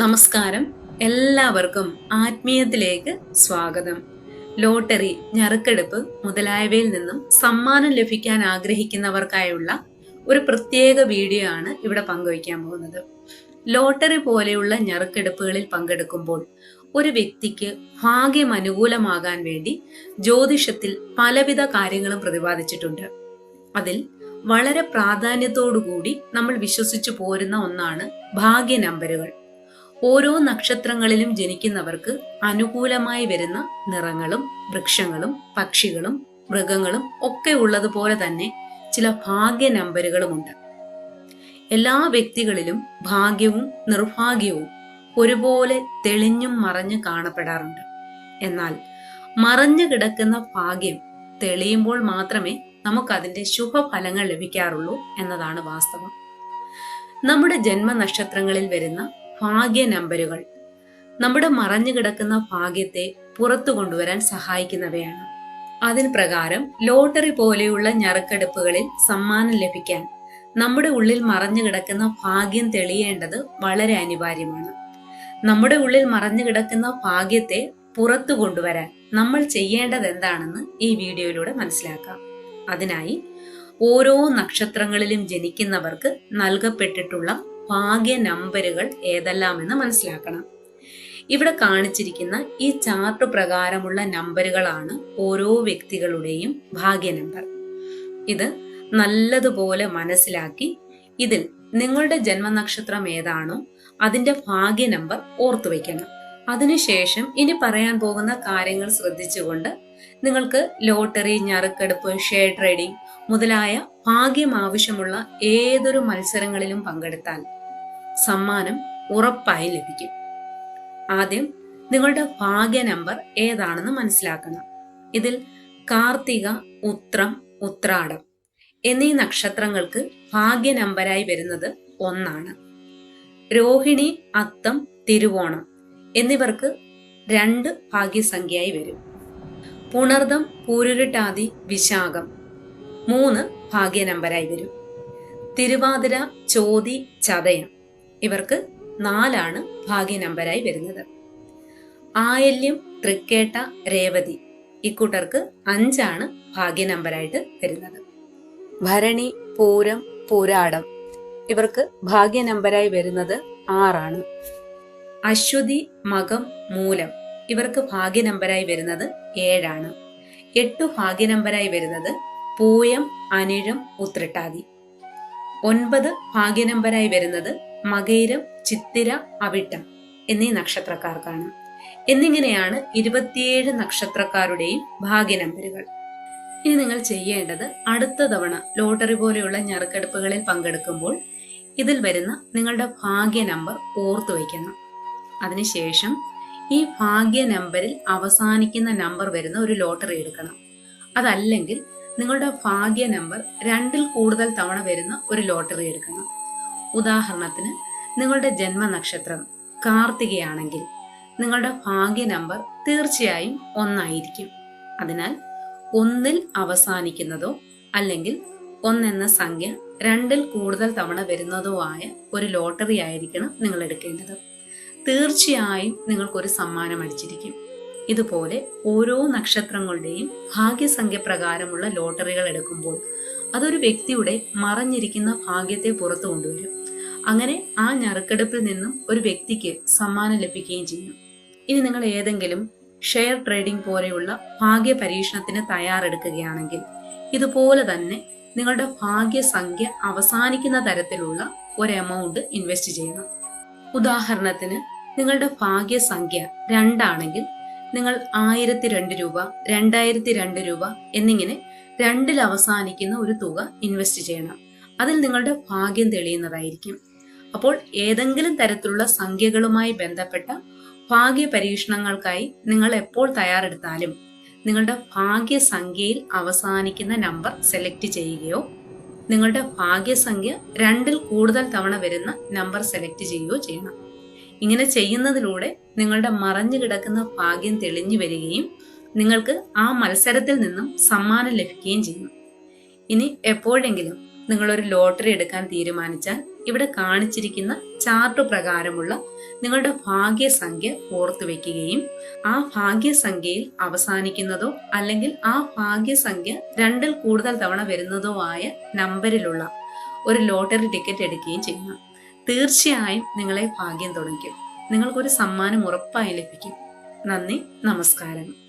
നമസ്കാരം. എല്ലാവർക്കും ആത്മീയത്തിലേക്ക് സ്വാഗതം. ലോട്ടറി ഞറുക്കെടുപ്പ് മുതലായവയിൽ നിന്നും സമ്മാനം ലഭിക്കാൻ ആഗ്രഹിക്കുന്നവർക്കായുള്ള ഒരു പ്രത്യേക വീഡിയോ ആണ് ഇവിടെ പങ്കുവയ്ക്കാൻ പോകുന്നത്. ലോട്ടറി പോലെയുള്ള ഞറുക്കെടുപ്പുകളിൽ പങ്കെടുക്കുമ്പോൾ ഒരു വ്യക്തിക്ക് ഭാഗ്യം അനുകൂലമാകാൻ വേണ്ടി ജ്യോതിഷത്തിൽ പലവിധ കാര്യങ്ങളും പ്രതിപാദിച്ചിട്ടുണ്ട്. അതിൽ വളരെ പ്രാധാന്യത്തോടുകൂടി നമ്മൾ വിശ്വസിച്ചു പോരുന്ന ഒന്നാണ് ഭാഗ്യ നമ്പറുകൾ ഓരോ നക്ഷത്രങ്ങളിലും ജനിക്കുന്നവർക്ക് അനുകൂലമായി വരുന്ന നിറങ്ങളും വൃക്ഷങ്ങളും പക്ഷികളും മൃഗങ്ങളും ഒക്കെ ഉള്ളതുപോലെ തന്നെ ചില ഭാഗ്യ നമ്പറുകളുമുണ്ട് എല്ലാ വ്യക്തികളിലും ഭാഗ്യവും നിർഭാഗ്യവും ഒരുപോലെ തെളിഞ്ഞും മറഞ്ഞു കാണപ്പെടാറുണ്ട്. എന്നാൽ മറഞ്ഞു കിടക്കുന്ന ഭാഗ്യം തെളിയുമ്പോൾ മാത്രമേ നമുക്കതിന്റെ ശുഭഫലങ്ങൾ ലഭിക്കാറുള്ളൂ എന്നതാണ് വാസ്തവം. നമ്മുടെ ജന്മനക്ഷത്രങ്ങളിൽ വരുന്ന ഭാഗ്യ നമ്പരുകൾ. നമ്മുടെ മറഞ്ഞു കിടക്കുന്ന ഭാഗ്യത്തെ പുറത്തു കൊണ്ടുവരാൻ സഹായിക്കുന്നവയാണ്. അതിന് പ്രകാരം ലോട്ടറി പോലെയുള്ള ഞറുക്കെടുപ്പുകളിൽ സമ്മാനം ലഭിക്കാൻ നമ്മുടെ ഉള്ളിൽ മറഞ്ഞു കിടക്കുന്ന ഭാഗ്യം തെളിയേണ്ടത് വളരെ അനിവാര്യമാണ്. നമ്മുടെ ഉള്ളിൽ മറഞ്ഞു കിടക്കുന്ന ഭാഗ്യത്തെ പുറത്തു കൊണ്ടുവരാൻ നമ്മൾ ചെയ്യേണ്ടത് എന്താണെന്ന് ഈ വീഡിയോയിലൂടെ മനസ്സിലാക്കാം. അതിനായി ഓരോ നക്ഷത്രങ്ങളിലും ജനിക്കുന്നവർക്ക് നൽകപ്പെട്ടിട്ടുള്ള ഭാഗ്യ നമ്പറുകൾ ഏതെല്ലാമെന്ന് മനസ്സിലാക്കണം. ഇവിടെ കാണിച്ചിരിക്കുന്ന ഈ ചാർട്ട് പ്രകാരമുള്ള നമ്പറുകളാണ് ഓരോ വ്യക്തികളുടെയും ഭാഗ്യ നമ്പർ ഇത് നല്ലതുപോലെ മനസ്സിലാക്കി ഇതിൽ നിങ്ങളുടെ ജന്മനക്ഷത്രം ഏതാണോ അതിന്റെ ഭാഗ്യ നമ്പർ ഓർത്തു വയ്ക്കണം. അതിനുശേഷം ഇനി പറയാൻ പോകുന്ന കാര്യങ്ങൾ ശ്രദ്ധിച്ചുകൊണ്ട് നിങ്ങൾക്ക് ലോട്ടറി ഞറുക്കെടുപ്പ് ഷെയർ ട്രേഡിംഗ് മുതലായ ഭാഗ്യം ആവശ്യമുള്ള ഏതൊരു മത്സരങ്ങളിലും പങ്കെടുത്താൽ സമ്മാനം ഉറപ്പായി ലഭിക്കും. ആദ്യം നിങ്ങളുടെ ഭാഗ്യ നമ്പർ ഏതാണെന്ന് മനസ്സിലാക്കണം. ഇതിൽ കാർത്തിക ഉത്രം ഉത്രാടം എന്നീ നക്ഷത്രങ്ങൾക്ക് ഭാഗ്യ നമ്പരായി വരുന്നത് ഒന്നാണ്. രോഹിണി അത്തം തിരുവോണം എന്നിവർക്ക് രണ്ട് ഭാഗ്യസംഖ്യയായി വരും. പുണർദം പൂരുരുട്ടാതി വിശാഖം മൂന്ന് ഭാഗ്യ നമ്പരായി വരും. തിരുവാതിര ചോതി ചതയം ഇവർക്ക് നാലാണ് ഭാഗ്യ നമ്പരായി വരുന്നത്. ആയല്യം തൃക്കേട്ട രേവതി ഇക്കൂട്ടർക്ക് അഞ്ചാണ് ഭാഗ്യ നമ്പരായിട്ട് വരുന്നത്. ഭരണി പൂരം പൂരാടം ഇവർക്ക് ഭാഗ്യ നമ്പരായി വരുന്നത് ആറാണ്. അശ്വതി മകം മൂലം ഇവർക്ക് ഭാഗ്യ നമ്പരായി വരുന്നത് ഏഴാണ്. എട്ടു ഭാഗ്യ നമ്പരായി വരുന്നത് പൂയം അനിഴം ഉത്രട്ടാതി. ഒൻപത് ഭാഗ്യ നമ്പരായി വരുന്നത് മകയിരം ചിത്തിര അവിട്ടം എന്നീ നക്ഷത്രക്കാർക്കാണ്. എന്നിങ്ങനെയാണ് ഇരുപത്തിയേഴ് നക്ഷത്രക്കാരുടെയും ഭാഗ്യ നമ്പറുകൾ ഇനി നിങ്ങൾ ചെയ്യേണ്ടത് അടുത്ത തവണ ലോട്ടറി പോലെയുള്ള ഞറുക്കെടുപ്പുകളിൽ പങ്കെടുക്കുമ്പോൾ ഇതിൽ വരുന്ന നിങ്ങളുടെ ഭാഗ്യ നമ്പർ ഓർത്തു വയ്ക്കണം. അതിനുശേഷം ഈ ഭാഗ്യ നമ്പറിൽ അവസാനിക്കുന്ന നമ്പർ വരുന്ന ഒരു ലോട്ടറി എടുക്കണം. അതല്ലെങ്കിൽ നിങ്ങളുടെ ഭാഗ്യ നമ്പർ രണ്ടിൽ കൂടുതൽ തവണ വരുന്ന ഒരു ലോട്ടറി എടുക്കണം. ഉദാഹരണത്തിന് നിങ്ങളുടെ ജന്മനക്ഷത്രം കാർത്തികയാണെങ്കിൽ നിങ്ങളുടെ ഭാഗ്യ നമ്പർ തീർച്ചയായും ഒന്നായിരിക്കും. അതിനാൽ ഒന്നിൽ അവസാനിക്കുന്നതോ അല്ലെങ്കിൽ ഒന്നെന്ന സംഖ്യ രണ്ടിൽ കൂടുതൽ തവണ വരുന്നതോ ആയ ഒരു ലോട്ടറി ആയിരിക്കണം നിങ്ങൾ എടുക്കേണ്ടത്. തീർച്ചയായും നിങ്ങൾക്കൊരു സമ്മാനം അടിച്ചിരിക്കും. ഇതുപോലെ ഓരോ നക്ഷത്രങ്ങളുടെയും ഭാഗ്യസംഖ്യ പ്രകാരമുള്ള ലോട്ടറികൾ എടുക്കുമ്പോൾ അതൊരു വ്യക്തിയുടെ മറഞ്ഞിരിക്കുന്ന ഭാഗ്യത്തെ പുറത്തു കൊണ്ടുവരും. അങ്ങനെ ആ ഞറുക്കെടുപ്പിൽ നിന്നും ഒരു വ്യക്തിക്ക് സമ്മാനം ലഭിക്കുകയും ചെയ്യും. ഇനി നിങ്ങൾ ഏതെങ്കിലും ഷെയർ ട്രേഡിംഗ് പോലെയുള്ള ഭാഗ്യ പരീക്ഷണത്തിന് തയ്യാറെടുക്കുകയാണെങ്കിൽ ഇതുപോലെ തന്നെ നിങ്ങളുടെ ഭാഗ്യസംഖ്യ അവസാനിക്കുന്ന തരത്തിലുള്ള ഒരു എമൗണ്ട് ഇൻവെസ്റ്റ് ചെയ്യണം. ഉദാഹരണത്തിന് നിങ്ങളുടെ ഭാഗ്യസംഖ്യ രണ്ടാണെങ്കിൽ നിങ്ങൾ ആയിരത്തി രണ്ട് രൂപ രണ്ടായിരത്തി രണ്ട് രൂപ എന്നിങ്ങനെ രണ്ടിൽ അവസാനിക്കുന്ന ഒരു തുക ഇൻവെസ്റ്റ് ചെയ്യണം. അതിൽ നിങ്ങളുടെ ഭാഗ്യം തെളിയുന്നതായിരിക്കും. അപ്പോൾ ഏതെങ്കിലും തരത്തിലുള്ള സംഖ്യകളുമായി ബന്ധപ്പെട്ട ഭാഗ്യ പരീക്ഷണങ്ങൾക്കായി നിങ്ങൾ എപ്പോൾ തയ്യാറെടുത്താലും നിങ്ങളുടെ ഭാഗ്യസംഖ്യയിൽ അവസാനിക്കുന്ന നമ്പർ സെലക്ട് ചെയ്യുകയോ നിങ്ങളുടെ ഭാഗ്യസംഖ്യ രണ്ടിൽ കൂടുതൽ തവണ വരുന്ന നമ്പർ സെലക്ട് ചെയ്യുകയോ ചെയ്യണം. ഇങ്ങനെ ചെയ്യുന്നതിലൂടെ നിങ്ങളുടെ മറഞ്ഞു കിടക്കുന്ന ഭാഗ്യം തെളിഞ്ഞു വരികയും നിങ്ങൾക്ക് ആ മത്സരത്തിൽ നിന്നും സമ്മാനം ലഭിക്കുകയും ചെയ്യും. ഇനി എപ്പോഴെങ്കിലും നിങ്ങളൊരു ലോട്ടറി എടുക്കാൻ തീരുമാനിച്ചാൽ ഇവിടെ കാണിച്ചിരിക്കുന്ന ചാർട്ട് പ്രകാരമുള്ള നിങ്ങളുടെ ഭാഗ്യസംഖ്യ ഓർത്തു വെക്കുകയും ആ ഭാഗ്യസംഖ്യയിൽ അവസാനിക്കുന്നതോ അല്ലെങ്കിൽ ആ ഭാഗ്യസംഖ്യ രണ്ടിൽ കൂടുതൽ തവണ വരുന്നതോ ആയ നമ്പറിലുള്ള ഒരു ലോട്ടറി ടിക്കറ്റ് എടുക്കുകയും ചെയ്യണം തീർച്ചയായും നിങ്ങളെ ഭാഗ്യം തുടങ്ങും നിങ്ങൾക്കൊരു സമ്മാനം ഉറപ്പായി ലഭിക്കും. നന്ദി നമസ്കാരം